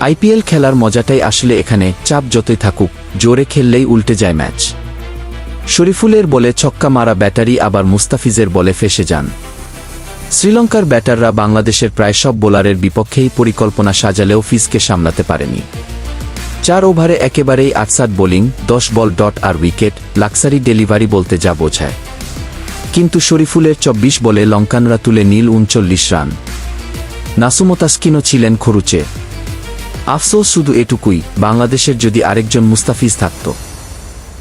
IPL খেলার মজাটাই আসলে এখানে চাপ যতই থাকুক, জোরে খেললেই উল্টে যায় ম্যাচ। শরীফুলের বলে ছক্কা মারা ব্যাটারি, আবার মুস্তাফিজের বলে ফেসে যান। শ্রীলঙ্কার ব্যাটাররা বাংলাদেশের প্রায় সব বোলারের বিপক্ষেই পরিকল্পনা সাজালেও ফিজকে সামলাতে পারেনি। চার ওভারে একেবারেই আটসাট বোলিং, দশ বল ডট আর উইকেট, লাক্সারি ডেলিভারি বলতে যা বোঝায়। কিন্তু শরীফুলের চব্বিশ বলে লঙ্কানরা তুলে নীল উনচল্লিশ রান। নাসুমতাস্কিনও ছিলেন খরুচে। আফসোস শুধু এটুকুই, বাংলাদেশের যদি আরেকজন মুস্তাফিজ থাকত।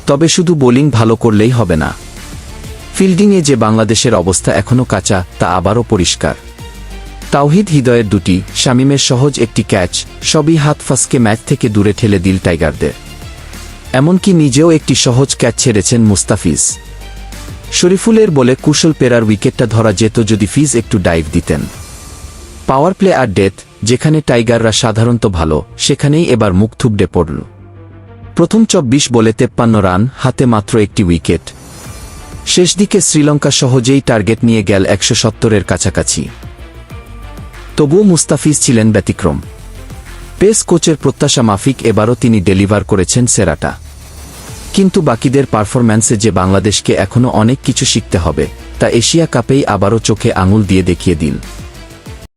তবে শুধু বোলিং ভালো করলেই হবে না। ফিল্ডিংয়ে যে বাংলাদেশের অবস্থা এখনও কাঁচা, তা আবারও পরিষ্কার। তাওহিদ হৃদয়ের দুটি, শামিমের সহজ একটি ক্যাচ, সবই হাত ফাসকে ম্যাচ থেকে দূরে ঠেলে দিল টাইগারদের। এমনকি নিজেও একটি সহজ ক্যাচ ছেড়েছেন মুস্তাফিজ। শরীফুলের বলে কুশল পেরার উইকেটটা ধরা যেত যদি ফিজ একটু ডাইভ দিতেন। পাওয়ার প্লে আর ডেথ যেখানে টাইগাররা সাধারণত ভালো, সেখানেই এবার মুখ থুবড়ে পড়ল। প্রথম চব্বিশ বলে তেপ্পান্ন রান, হাতে মাত্র একটি উইকেট। শেষ দিকে শ্রীলঙ্কা সহজেই টার্গেট নিয়ে গেল একশো সত্তরের কাছাকাছি। তবুও মুস্তাফিজ ছিলেন ব্যতিক্রম। পেস কোচের প্রত্যাশা মাফিক, এবারও তিনি ডেলিভার করেছেন সেরাটা। কিন্তু বাকিদের পারফরম্যান্সে যে বাংলাদেশকে এখনও অনেক কিছু শিখতে হবে, তা এশিয়া কাপেই আবারও চোখে আঙুল দিয়ে দেখিয়ে দিন